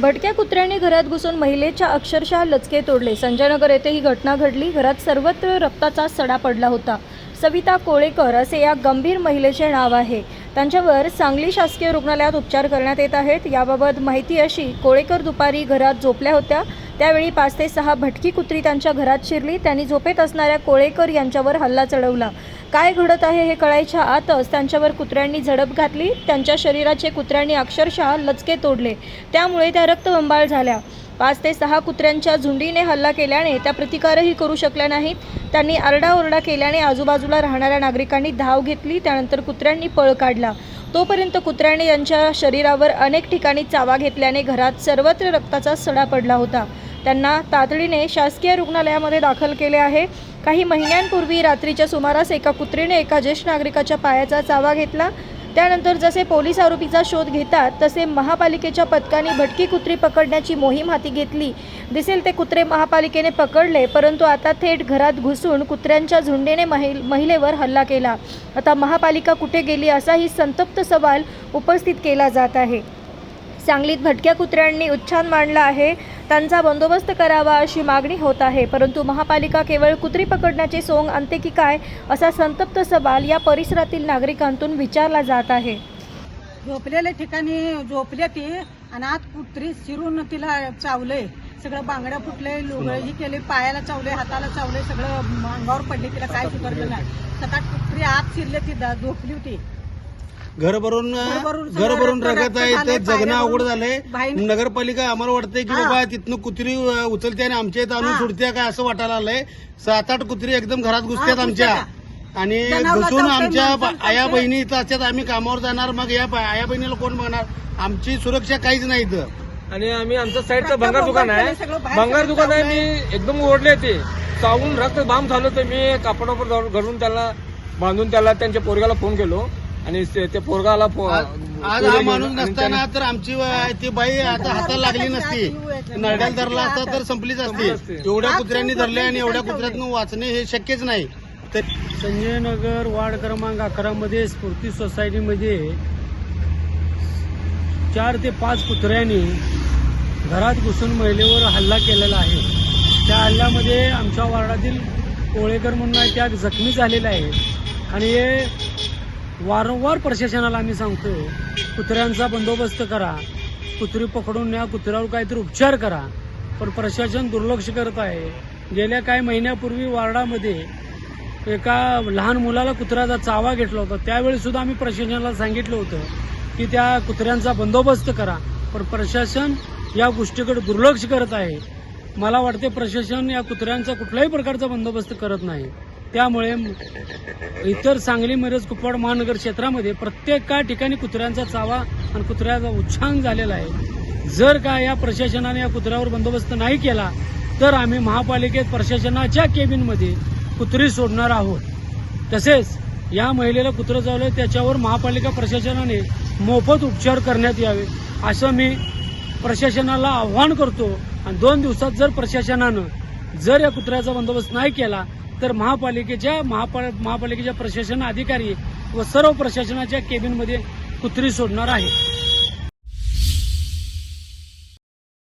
भटक्या कुत्र्याने घरात घुसून महिलेच्या अक्षरशः लचके तोडले. संजयनगर येथे ही घटना घडली. घरात सर्वत्र रक्ताचा सडा पडला होता. सविता कोळेकर असे या गंभीर महिलेचे नाव आहे. त्यांच्यावर सांगली शासकीय रुग्णालयात उपचार करण्यात येत आहेत. याबाबत माहिती अशी कोळेकर दुपारी घरात झोपल्या होत्या. त्यावेळी पाच ते सहा भटकी कुत्री त्यांच्या घरात शिरली. त्यांनी झोपेत असणाऱ्या कोळेकर यांच्यावर हल्ला चढवला. काय घडत आहे हे कळायच्या आतच त्यांच्यावर कुत्र्यांनी झडप घातली. त्यांच्या शरीराचे कुत्र्यांनी अक्षरशः लचके तोडले. त्यामुळे त्या रक्तबंबाळ झाल्या. पाच ते सहा कुत्र्यांच्या झुंडीने हल्ला केल्याने त्या प्रतिकारही करू शकल्या नाहीत. त्यांनी आरडाओरडा केल्याने आजूबाजूला राहणाऱ्या नागरिकांनी धाव घेतली. त्यानंतर कुत्र्यांनी पळ काढला. तोपर्यंत कुत्र्यांनी त्यांच्या शरीरावर अनेक ठिकाणी चावा घेतल्याने घरात सर्वत्र रक्ताचा सडा पडला होता. त्यांना तातडीने शासकीय रुग्णालयामध्ये दाखल केले आहे. काही महिन्यांपूर्वी रात्रीच्या सुमारास एका कुत्रीने एका ज्येष्ठ नागरिकाच्या पायाचा चावा घेतला. त्यानंतर जसे पोलीस आरोपीचा शोध घेतात तसे महापालिकेच्या पथकाने भटकी कुत्री पकडण्याची मोहीम हाती घेतली. दिसेल ते कुत्रे महापालिकेने पकडले परंतु आता थेट घरात घुसून कुत्र्यांच्या झुंडेने महिलेवर हल्ला केला. आता महापालिका कुठे गेली असाही संतप्त सवाल उपस्थित केला जात आहे. सांगलीत भटक्या कुत्र्यांनी उच्छान मांडला आहे. त्यांचा बंदोबस्त करावा अशी मागणी होत आहे. परंतु महापालिका केवळ कुत्री पकडण्याचे सोंग आणते की काय असा संतप्त सवाल या परिसरातील नागरिकांतून विचारला जात आहे. झोपलेल्या ठिकाणी झोपल्या ती आणि आत कुत्री शिरून तिला चावलंय. सगळं बांगड्या फुटले ही केले पायाला चावले हाताला चावले सगळं अंगावर पडले तिला काय सुधारलं नाही. सकाळ कुत्री आत शिरले ती झोपली होती. घर भरून घर भरून रगत रक्त आहे तर जगणं अवघड झालंय नगरपालिका आम्हाला वाटतंय की. बाबा तिथनं कुत्री उचलते आणि आमच्या इथं आणून. सोडते काय असं वाटायला आलंय सात आठ कुत्री एकदम घरात घुसतात आमच्या. आणि घुसून आमच्या आया. बहिणी इथं असतात आम्ही कामावर जाणार मग या आया बहिणीला कोण बघणार आमची सुरक्षा काहीच नाही इथं आणि आम्ही आमचं साईडचं भंगार दुकान आहे भंगार दुकान आहे. मी एकदम ओढले ते चावून रक्त बाम झालं तर मी कापडावर घरून त्याला बांधून त्याला त्यांच्या पोरगाला फोन केलो आणि ते ते पोरगाला आज हा माणूस नसताना तर आमची ती बाई आता हाताला लागली नसती. नरड्याला धरला असता तर संपलीच संपली असती. एवढ्या कुत्र्यांनी धरले आणि एवढ्या कुत्र्यातनं वाचणे हे शक्यच नाही. तर संजय नगर वार्ड क्रमांक अकरा मध्ये स्फूर्ती सोसायटीमध्ये चार ते पाच कुत्र्यांनी घरात घुसून महिलेवर हल्ला केलेला आहे. त्या हल्ल्यामध्ये आमच्या वार्डातील कोळेकर म्हणून त्या जखमी झालेल्या आहेत आणि हे वारंवार प्रशासनाला आम्ही सांगतो कुत्र्यांचा बंदोबस्त करा कुत्री पकडून न्या कुत्र्यावर काहीतरी उपचार करा. पण प्रशासन दुर्लक्ष करत आहे. गेल्या काही महिन्यापूर्वी वार्डामध्ये एका लहान मुलाला कुत्र्याचा चावा घेतला होता. त्यावेळी सुद्धा आम्ही प्रशासनाला सांगितलं होतं की त्या कुत्र्यांचा बंदोबस्त करा. पण प्रशासन या गोष्टीकडे दुर्लक्ष करत आहे. मला वाटते प्रशासन या कुत्र्यांचा कुठल्याही प्रकारचा बंदोबस्त करत नाही. त्यामुळे इतर सांगली मिरज कुपवाड महानगर क्षेत्रामध्ये प्रत्येक का ठिकाणी कुत्र्यांचा चावा आणि कुत्र्याचा उच्छांग झालेला आहे. जर का या प्रशासनाने या कुत्र्यावर बंदोबस्त नाही केला तर आम्ही महापालिकेत प्रशासनाच्या केबिनमध्ये कुत्री सोडणार आहोत. तसेच या महिलेला कुत्रं चावलं त्याच्यावर महापालिका प्रशासनाने मोफत उपचार करण्यात यावे असं मी प्रशासनाला आव्हान करतो. आणि दोन दिवसात जर प्रशासनानं जर या कुत्र्याचा बंदोबस्त नाही केला तर महापालिकेच्या महापा महापालिकेच्या प्रशासन अधिकारी व सर्व प्रशासनाच्या केबिनमध्ये कुत्री सोडणार आहे.